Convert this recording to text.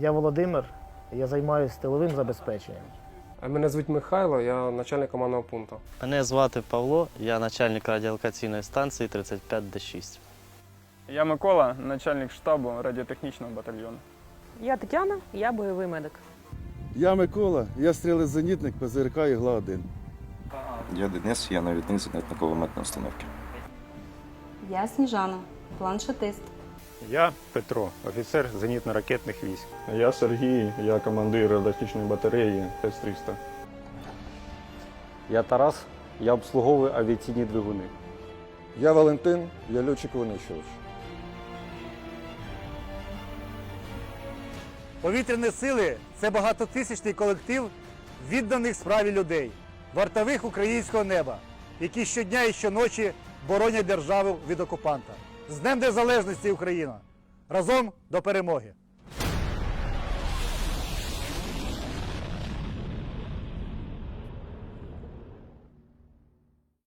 Я Володимир, я займаюся тиловим забезпеченням. Мене звуть Михайло, я начальник командного пункту. Мене звати Павло, я начальник радіолокаційної станції 35Д6. Я Микола, начальник штабу радіотехнічного батальйону. Я Тетяна, я бойовий медик. Я Микола, я стрілець-зенітник ПЗРК Ігла 1. Я Денис, я навідник зенітно-кулеметної установки. Я Сніжана, планшетист. Я Петро, офіцер зенітно-ракетних військ. Я Сергій, я командир радіотехнічної батареї Т-300. Я Тарас, я обслуговую авіаційні двигуни. Я Валентин, я льотчик-винищувач. Повітряні сили це багатотисячний колектив відданих справі людей, вартових українського неба, які щодня і щоночі боронять державу від окупанта. З Днем Незалежності Україна! Разом до перемоги!